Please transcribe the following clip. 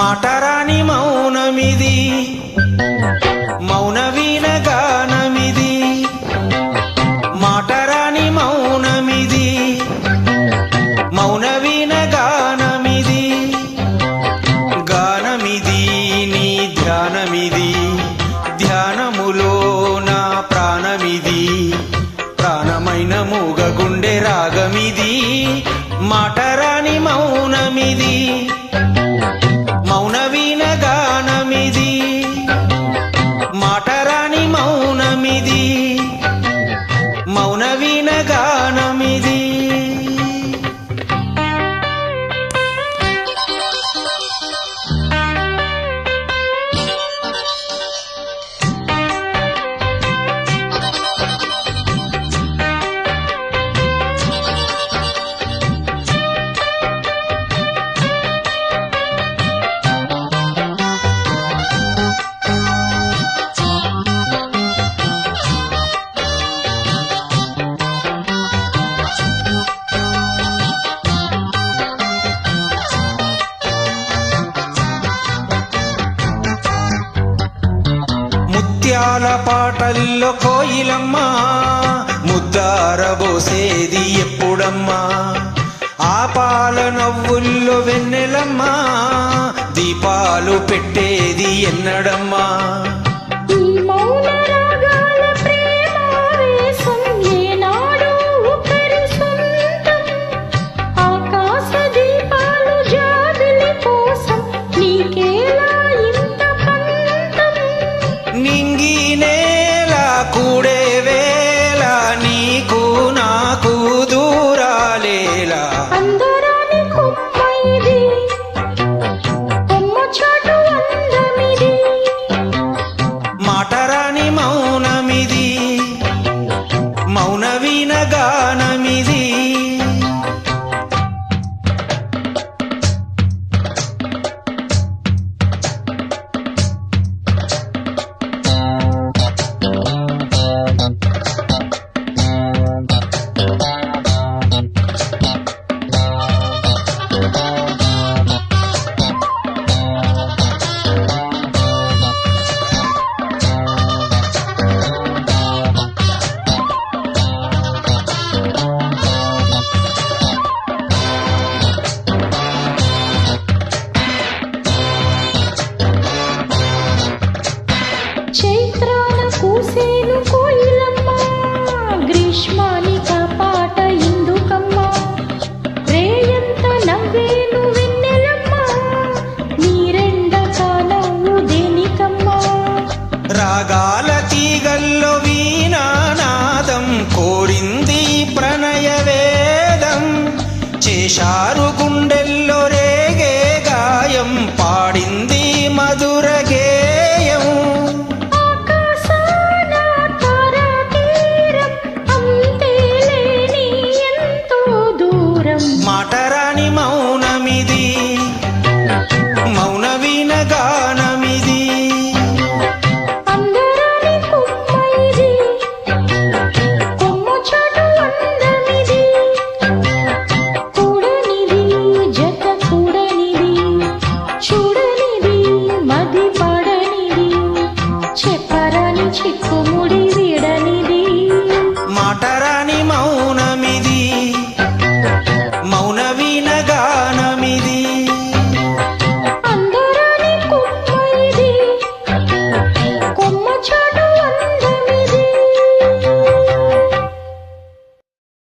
మాటరాని మౌనమిది మౌనవీన గానమిది. మాటరాని మౌనమిది మౌనవీన గానమిది. గానమిది నీ ధ్యానమిది ధ్యానములో నా ప్రాణమిది. ప్రాణమైన మూగ గుండె రాగమిది మాటరాని మౌనమిది. ముత్యాల పాటల్లో ముద్దార ముద్దారబోసేది ఎప్పుడమ్మా? ఆ పాల నవ్వుల్లో వెన్నెలమ్మా దీపాలు పెట్టేది ఎన్నడమ్మా? ನವೀನ ಗಾನ చేశారు గుండె